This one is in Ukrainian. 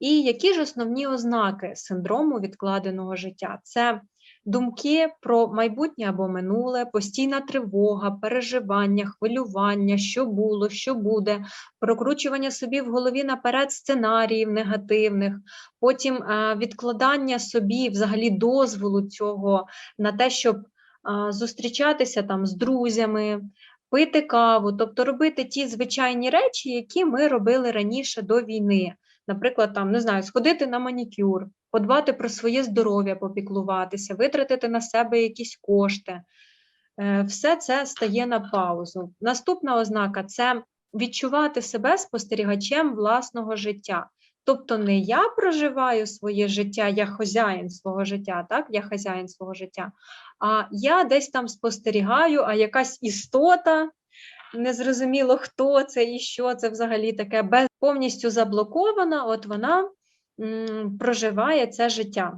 І які ж основні ознаки синдрому відкладеного життя? Це думки про майбутнє або минуле, постійна тривога, переживання, хвилювання, що було, що буде, прокручування собі в голові наперед сценаріїв негативних, потім е, відкладання собі взагалі дозволу цього на те, щоб е, зустрічатися там з друзями, пити каву, тобто робити ті звичайні речі, які ми робили раніше до війни. Наприклад, там не знаю, сходити на манікюр, подбати про своє здоров'я, попіклуватися, витратити на себе якісь кошти. Е, Все це стає на паузу. Наступна ознака це відчувати себе спостерігачем власного життя. Тобто не я проживаю своє життя, я хазяїн свого життя, так? Я хазяїн свого життя, а я десь там спостерігаю, а якась істота, незрозуміло хто це і що це взагалі таке, без повністю заблокована, от вона м, проживає це життя.